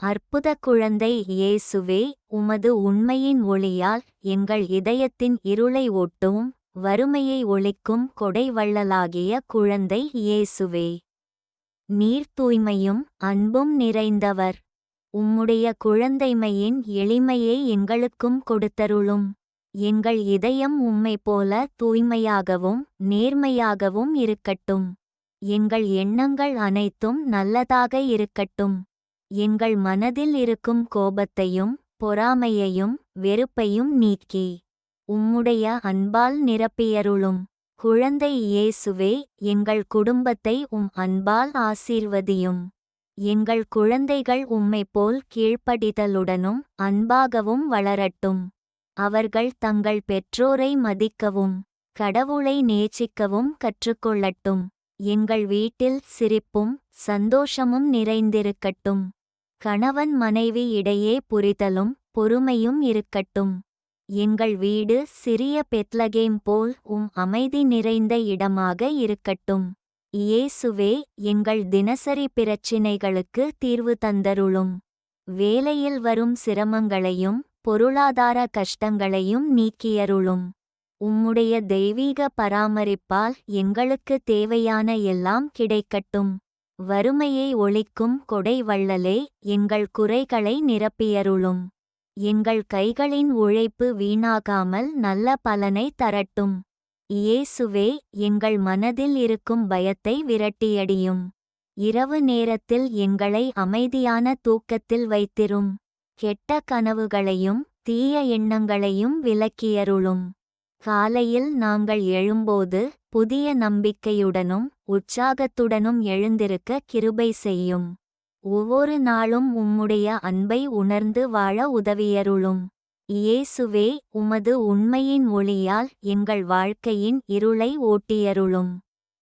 அற்புத குழந்தை இயேசுவே உமது உண்மையின் ஒளியால் எங்கள் இதயத்தின் இருளை ஓட்டும் வறுமையை ஒளிக்கும் கொடைவள்ளலாகிய குழந்தை இயேசுவே. நீர் தூய்மையும் அன்பும் நிறைந்தவர். உம்முடைய குழந்தைமையின் எளிமையை எங்களுக்கும் கொடுத்தருளும். எங்கள் இதயம் உம்மை போல தூய்மையாகவும் நேர்மையாகவும் இருக்கட்டும். எங்கள் எண்ணங்கள் அனைத்தும் நல்லதாக இருக்கட்டும். எங்கள் மனதில் இருக்கும் கோபத்தையும் பொறாமையையும் வெறுப்பையும் நீக்கி. உம்முடைய அன்பால் நிரப்பியருளும். குழந்தை இயேசுவே எங்கள் குடும்பத்தை உம் அன்பால் ஆசீர்வதியும். எங்கள் குழந்தைகள் உம்மை போல் கீழ்ப்படிதலுடனும் அன்பாகவும் வளரட்டும். அவர்கள் தங்கள் பெற்றோரை மதிக்கவும் கடவுளை நேசிக்கவும் கற்றுக்கொள்ளட்டும். எங்கள் வீட்டில் சிரிப்பும் சந்தோஷமும் நிறைந்திருக்கட்டும். கணவன் மனைவி இடையே புரிதலும் பொறுமையும் இருக்கட்டும். எங்கள் வீடு சிறிய பெத்லகேம் போல் உம் அமைதி நிறைந்த இடமாக இருக்கட்டும். இயேசுவே எங்கள் தினசரி பிரச்சினைகளுக்கு தீர்வு தந்தருளும். வேலையில் வரும் சிரமங்களையும் பொருளாதார கஷ்டங்களையும் நீக்கியருளும். உம்முடைய தெய்வீக பராமரிப்பால் எங்களுக்கு தேவையான எல்லாம் கிடைக்கட்டும். வறுமையை ஒழிக்கும் கொடை வள்ளலே எங்கள் குறைகளை நிரப்பியருளும். எங்கள் கைகளின் உழைப்பு வீணாகாமல் நல்ல பலனை தரட்டும். இயேசுவே எங்கள் மனதில் இருக்கும் பயத்தை விரட்டியடியும். இரவு நேரத்தில் எங்களை அமைதியான தூக்கத்தில் வைத்திரும். கெட்ட கனவுகளையும் தீய எண்ணங்களையும் விலக்கியருளும் காலையில் நாங்கள் எழும்போது புதிய நம்பிக்கையுடனும் உற்சாகத்துடனும் எழுந்திருக்க கிருபை செய்யும். ஒவ்வொரு நாளும் உம்முடைய அன்பை உணர்ந்து வாழ உதவியருளும். இயேசுவே உமது உண்மையின் ஒளியால் எங்கள் வாழ்க்கையின் இருளை ஓட்டியருளும்.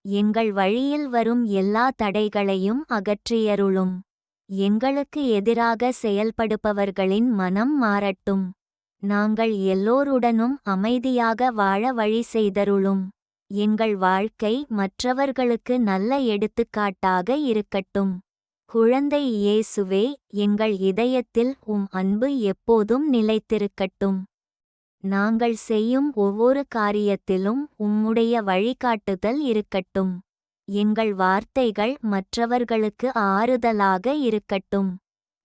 எங்கள் வழியில் வரும் எல்லா தடைகளையும் அகற்றியருளும். எங்களுக்கு எதிராக செயல்படுபவர்களின் மனம் மாறட்டும். நாங்கள் எல்லோருடனும் அமைதியாக வாழ வழி செய்தருளும். எங்கள் வாழ்க்கை மற்றவர்களுக்கு நல்ல எடுத்துக்காட்டாக இருக்கட்டும். குழந்தை இயேசுவே எங்கள் இதயத்தில் உம் அன்பு எப்போதும் நிலைத்திருக்கட்டும். நாங்கள் செய்யும் ஒவ்வொரு காரியத்திலும் உம்முடைய வழிகாட்டுதல் இருக்கட்டும். எங்கள் வார்த்தைகள் மற்றவர்களுக்கு ஆறுதலாக இருக்கட்டும்.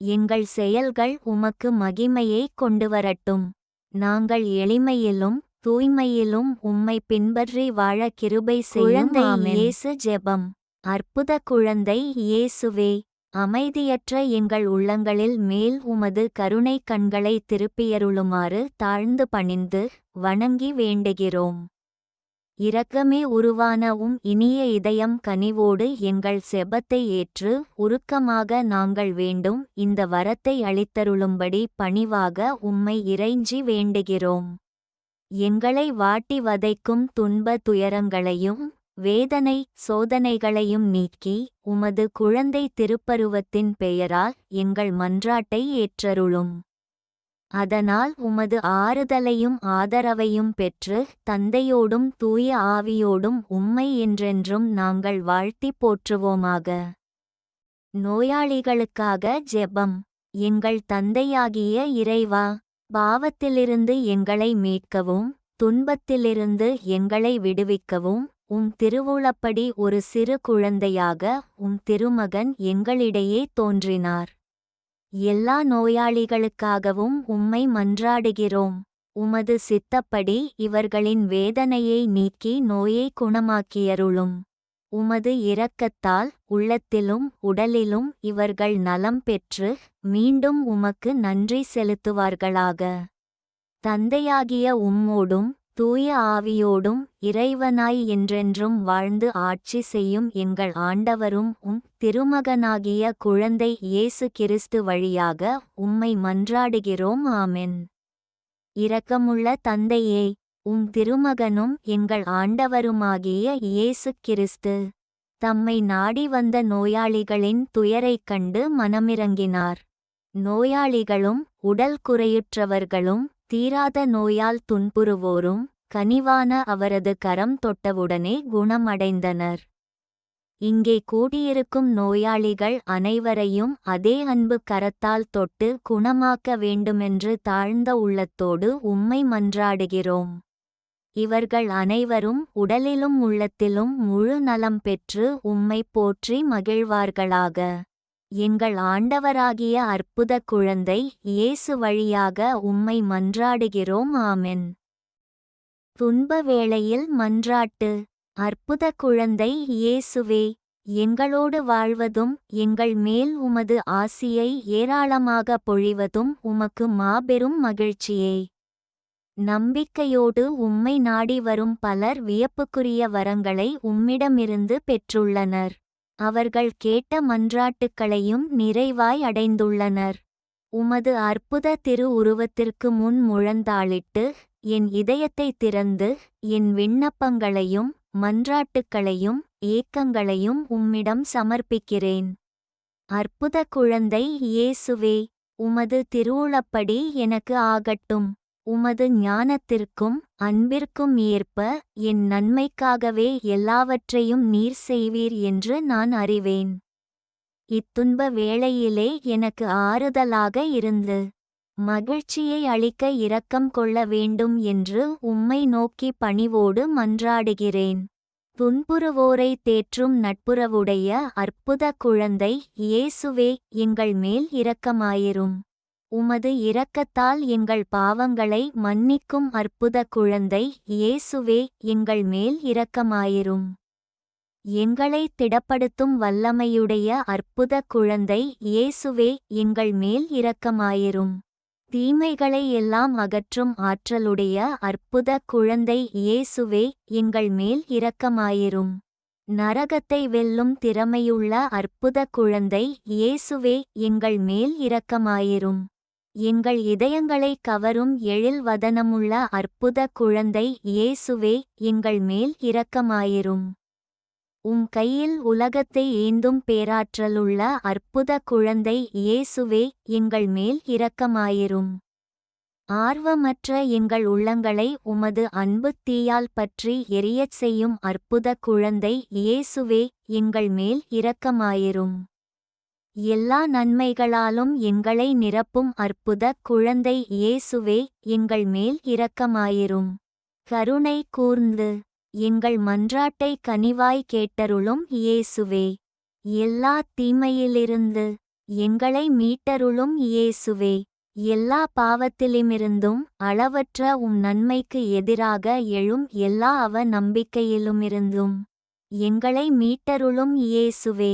எங்கள் செயல்கள் உமக்கு மகிமையை கொண்டுவரட்டும். நாங்கள் எளிமையிலும் தூய்மையிலும் உம்மை பின்பற்றி வாழ கிருபை செய்யும் இயேசு ஜெபம். அற்புத குழந்தை இயேசுவே அமைதியற்ற எங்கள் உள்ளங்களில் மேல் உமது கருணை கண்களை திருப்பியருளுமாறு தாழ்ந்து பணிந்து வணங்கி வேண்டுகிறோம். இரக்கமே உருவான உம் இனிய இதயம் கனிவோடு எங்கள் செபத்தை ஏற்று உருக்கமாக நாங்கள் வேண்டும். இந்த வரத்தை அளித்தருளும்படி பணிவாக உம்மை இறைஞ்சி வேண்டுகிறோம். எங்களை வாட்டி வதைக்கும் துன்ப துயரங்களையும் வேதனை சோதனைகளையும் நீக்கி உமது குழந்தை திருப்பருவத்தின் பெயரால் எங்கள் மன்றாட்டை ஏற்றருளும். அதனால் உமது ஆறுதலையும் ஆதரவையும் பெற்று தந்தையோடும் தூய ஆவியோடும் உம்மை என்றென்றும் நாங்கள் வாழ்த்தி போற்றுவோமாக. நோயாளிகளுக்காக ஜெபம். எங்கள் தந்தையாகிய இறைவா பாவத்திலிருந்து எங்களை மீட்கவும் துன்பத்திலிருந்து எங்களை விடுவிக்கவும் உம் திருவுளப்படி ஒரு சிறு குழந்தையாக உம் திருமகன் எங்களிடையே தோன்றினார். எல்லா நோயாளிகளுக்காகவும் உம்மை மன்றாடுகிறோம். உமது சித்தப்படி இவர்களின் வேதனையை நீக்கி நோயை குணமாக்கியருளும். உமது இரக்கத்தால் உள்ளத்திலும் உடலிலும் இவர்கள் நலம் பெற்று மீண்டும் உமக்கு நன்றி செலுத்துவார்களாக. தந்தையாகிய உம்மோடும் தூய ஆவியோடும் இறைவனாய் என்றென்றும் வாழ்ந்து ஆட்சி செய்யும் எங்கள் ஆண்டவரும் உம் திருமகனாகிய குழந்தை இயேசு கிறிஸ்து வழியாக உம்மை மன்றாடுகிறோம். ஆமென். இரக்கமுள்ள தந்தையே உம் திருமகனும் எங்கள் ஆண்டவருமாகிய இயேசு கிறிஸ்து தம்மை நாடி வந்த நோயாளிகளின் துயரைக் கண்டு மனமிறங்கினார். நோயாளிகளும் உடல் குறையுற்றவர்களும் தீராத நோயால் துன்புறுவோரும் கனிவான அவரது கரம் தொட்டவுடனே குணமடைந்தனர். இங்கே கூடியிருக்கும் நோயாளிகள் அனைவரையும் அதே அன்பு கரத்தால் தொட்டு குணமாக்க வேண்டுமென்று தாழ்ந்த உள்ளத்தோடு உம்மை மன்றாடுகிறோம். இவர்கள் அனைவரும் உடலிலும் உள்ளத்திலும் முழு நலம் பெற்று உம்மை போற்றி மகிழ்வார்களாக. எங்கள் ஆண்டவராகிய அற்புத குழந்தை இயேசு வழியாக உம்மை மன்றாடுகிறோம். ஆமென். துன்ப வேளையில் மன்றாட்டு. அற்புத குழந்தை இயேசுவே எங்களோடு வாழ்வதும் எங்கள் மேல் உமது ஆசியை ஏராளமாக பொழிவதும் உமக்கு மாபெரும் மகிழ்ச்சியே. நம்பிக்கையோடு உம்மை நாடி வரும் பலர் வியப்புக்குரிய வரங்களை உம்மிடமிருந்து பெற்றுள்ளனர். அவர்கள் கேட்ட மன்றாட்டுக்களையும் நிறைவாய் அடைந்துள்ளனர். உமது அற்புத திரு உருவத்திற்கு முன் முழந்தாளிட்டு என் இதயத்தை திறந்து என் விண்ணப்பங்களையும் மன்றாட்டுக்களையும் ஏக்கங்களையும் உம்மிடம் சமர்ப்பிக்கிறேன். அற்புத குழந்தை இயேசுவே உமது திருவுளப்படி எனக்கு ஆகட்டும். உமது ஞானத்திற்கும் அன்பிற்கும் ஏற்ப என் நன்மைக்காகவே எல்லாவற்றையும் நீர் செய்வீர் என்று நான் அறிவேன். இத்துன்ப வேளையிலே எனக்கு ஆறுதலாக இருந்து மகிழ்ச்சியை அளிக்க இரக்கம் கொள்ள வேண்டும் என்று உம்மை நோக்கி பணிவோடு மன்றாடுகிறேன். துன்புறுவோரை தேற்றும் நட்புறவுடைய அற்புத குழந்தை இயேசுவே எங்கள் மேல் இரக்கமாயிரும். உமது இரக்கத்தால் எங்கள் பாவங்களை மன்னிக்கும் அற்புத குழந்தை இயேசுவே எங்கள் மேல் இரக்கமாயிரும். எங்களை திடப்படுத்தும் வல்லமையுடைய அற்புத குழந்தை இயேசுவே எங்கள் மேல் இரக்கமாயிரும். தீமைகளை எல்லாம் அகற்றும் ஆற்றலுடைய அற்புத குழந்தை இயேசுவே எங்கள் மேல் இரக்கமாயிரும். நரகத்தை வெல்லும் திறமையுள்ள அற்புத குழந்தை இயேசுவே எங்கள் மேல் இரக்கமாயிரும். எங்கள் இதயங்களை கவரும் எழில் வதனமுள்ள அற்புத குழந்தை இயேசுவே எங்கள் மேல் இரக்கமாயிரும். உம் கையில் உலகத்தை ஏந்தும் பேராற்றலுள்ள அற்புத குழந்தை இயேசுவே எங்கள் மேல் இரக்கமாயிரும். ஆர்வமற்ற எங்கள் உள்ளங்களை உமது அன்பு தீயால் பற்றி எரியச் செய்யும் அற்புத குழந்தை இயேசுவே எங்கள் மேல் இரக்கமாயிரும். எல்லா நன்மைகளாலும் எங்களை நிரப்பும் அற்புத குழந்தை இயேசுவே எங்கள் மேல் இரக்கமாயிரும். கருணை கூர்ந்து எங்கள் மன்றாட்டை கனிவாய் கேட்டருளும் இயேசுவே. எல்லா தீமையிலிருந்து எங்களை மீட்டருளும் இயேசுவே. எல்லா பாவத்திலுமிருந்தும் அளவற்ற உம் நன்மைக்கு எதிராக எழும் எல்லா அவ நம்பிக்கையிலுமிருந்தும் எங்களை மீட்டருளும் இயேசுவே.